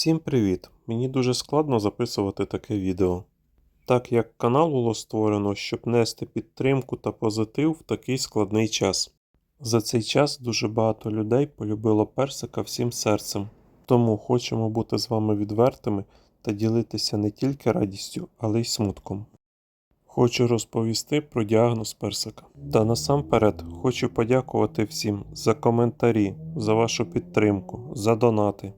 Всім привіт! Мені дуже складно записувати таке відео, так як канал було створено, щоб нести підтримку та позитив в такий складний час. За цей час дуже багато людей полюбило персика всім серцем, тому хочемо бути з вами відвертими та ділитися не тільки радістю, але й смутком. Хочу розповісти про діагноз персика. Та насамперед хочу подякувати всім за коментарі, за вашу підтримку, за донати.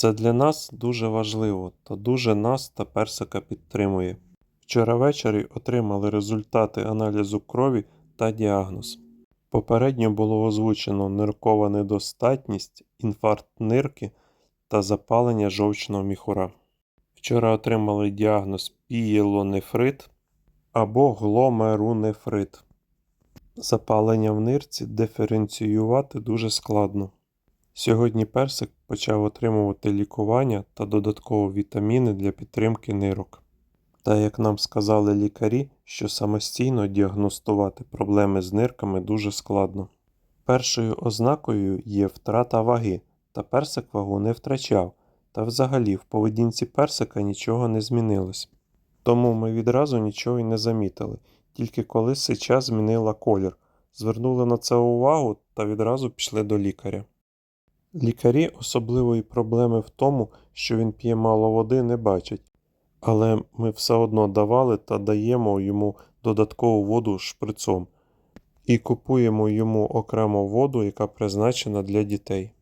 Це для нас дуже важливо та дуже нас та персика підтримує. Вчора ввечері отримали результати аналізу крові та діагноз. Попередньо було озвучено ниркова недостатність, інфаркт нирки та запалення жовчного міхура. Вчора отримали діагноз пієлонефрит або гломерунефрит. Запалення в нирці диференціювати дуже складно. Сьогодні персик почав отримувати лікування та додатково вітаміни для підтримки нирок. Та як нам сказали лікарі, що самостійно діагностувати проблеми з нирками дуже складно. Першою ознакою є втрата ваги, та персик вагу не втрачав, та взагалі в поведінці персика нічого не змінилось. Тому ми відразу нічого й не замітили, тільки коли сича змінила колір, звернули на це увагу та відразу пішли до лікаря. Лікарі особливої проблеми в тому, що він п'є мало води, не бачать, але ми все одно давали та даємо йому додаткову воду шприцом і купуємо йому окремо воду, яка призначена для дітей.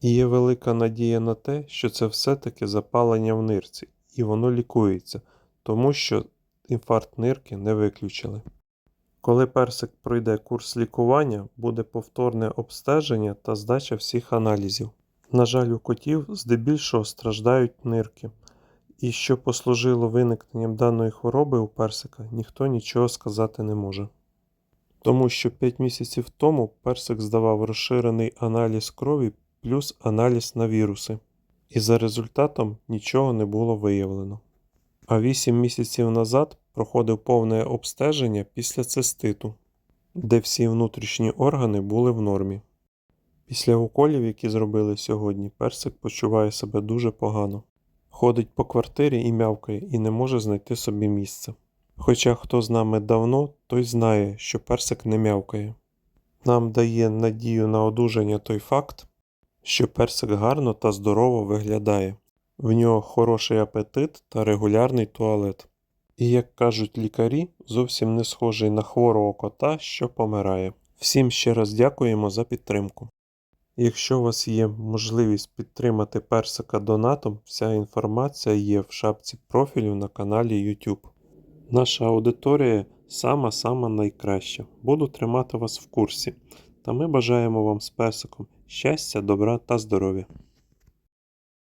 І є велика надія на те, що це все-таки запалення в нирці, і воно лікується, тому що інфаркт нирки не виключили. Коли персик пройде курс лікування, буде повторне обстеження та здача всіх аналізів. На жаль, у котів здебільшого страждають нирки, і що послужило виникненням даної хвороби у персика, ніхто нічого сказати не може. Тому що 5 місяців тому персик здавав розширений аналіз крові плюс аналіз на віруси, і за результатом нічого не було виявлено. А 8 місяців назад проходив повне обстеження після циститу, де всі внутрішні органи були в нормі. Після уколів, які зробили сьогодні, персик почуває себе дуже погано. Ходить по квартирі і мявкає і не може знайти собі місце. Хоча хто з нами давно, той знає, що персик не мявкає. Нам дає надію на одужання той факт, що персик гарно та здорово виглядає. В нього хороший апетит та регулярний туалет. І, як кажуть лікарі, зовсім не схожий на хворого кота, що помирає. Всім ще раз дякуємо за підтримку. Якщо у вас є можливість підтримати персика донатом, вся інформація є в шапці профілю на каналі YouTube. Наша аудиторія сама-сама найкраща. Буду тримати вас в курсі. Та ми бажаємо вам з персиком щастя, добра та здоров'я.